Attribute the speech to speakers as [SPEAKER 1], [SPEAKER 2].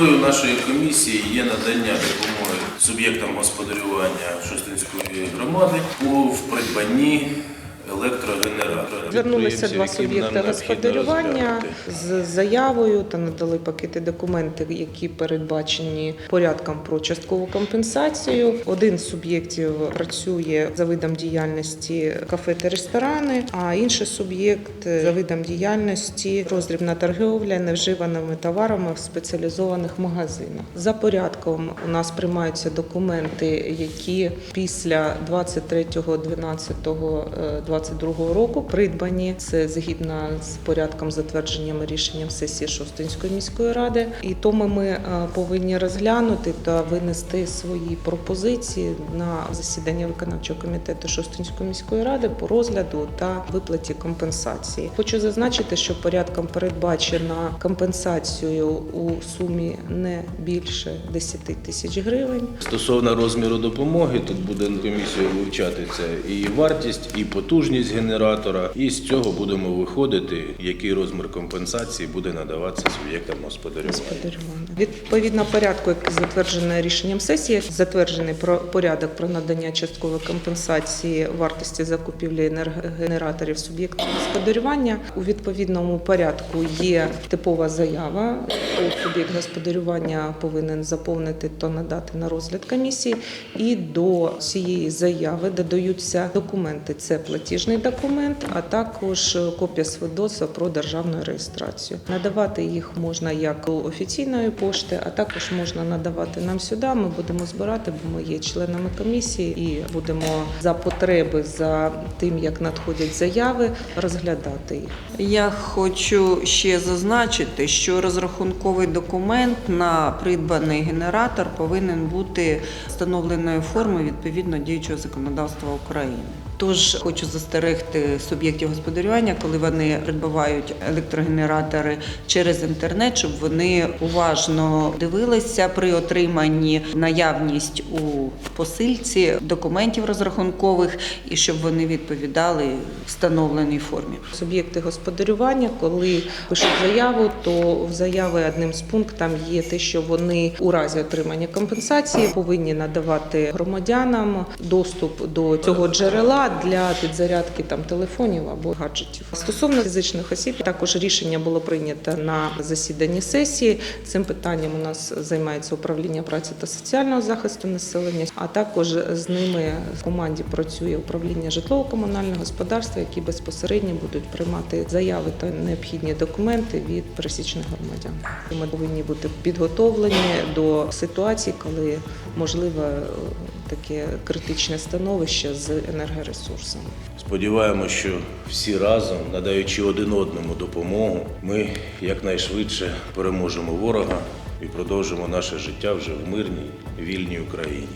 [SPEAKER 1] Метою нашої комісії є надання допомоги суб'єктам господарювання Шостинської громади у придбанні електрогенератора.
[SPEAKER 2] Звернулися два суб'єкти господарювання з заявою та надали пакети документів, які передбачені порядком про часткову компенсацію. Один з суб'єктів працює за видом діяльності кафе та ресторани, а інший суб'єкт за видом діяльності роздрібна торгівля невживаними товарами в спеціалізованих магазинах. За порядком у нас приймаються документи, які після 23.12.22 року придбані. Це згідно з порядком затвердженням рішенням сесії Шостинської міської ради. І тому ми е, повинні розглянути та винести свої пропозиції на засідання виконавчого комітету Шостинської міської ради по розгляду та виплаті компенсації. Хочу зазначити, що порядком передбачена компенсацію у сумі не більше 10 тисяч гривень.
[SPEAKER 1] Стосовно розміру допомоги, тут буде комісією вивчатися і вартість, і потужність генератора. І з цього будемо виходити, який розмір компенсації буде надаватися суб'єктам господарювання.
[SPEAKER 2] Відповідно порядку, який затверджений рішенням сесії, затверджений про порядок про надання часткової компенсації вартості закупівлі енергогенераторів суб'єктів господарювання. У відповідному порядку є типова заява. Суб'єкт господарювання повинен заповнити та надати на розгляд комісії. І до цієї заяви додаються документи. Це платіжний документ, а також копія свідоцтва про державну реєстрацію. Надавати їх можна як офіційної пошти, а також можна надавати нам сюди. Ми будемо збирати, бо ми є членами комісії і будемо за потреби за тим, як надходять заяви, розглядати їх.
[SPEAKER 3] Я хочу ще зазначити, що розрахунковий документ на придбаний генератор повинен бути встановленої форми відповідно діючого законодавства України. Тож хочу застерегти суб'єктів господарювання, коли вони придбають електрогенератори через інтернет, щоб вони уважно дивилися при отриманні наявність у посильці документів розрахункових і щоб вони відповідали встановленій формі.
[SPEAKER 2] Суб'єкти господарювання, коли пишуть заяву, то в заяві одним з пунктів є те, що вони у разі отримання компенсації повинні надавати громадянам доступ до цього джерела для підзарядки там телефонів або гаджетів. Стосовно фізичних осіб, також рішення було прийнято на засіданні сесії. Цим питанням у нас займається управління праці та соціального захисту населення, а також з ними в команді працює управління житлово-комунального господарства, які безпосередньо будуть приймати заяви та необхідні документи від пересічних громадян. Ми повинні бути підготовлені до ситуації, коли можливе таке критичне становище з енергоресурсами.
[SPEAKER 1] Сподіваємося, що всі разом, надаючи один одному допомогу, ми якнайшвидше переможемо ворога і продовжимо наше життя вже в мирній вільній Україні.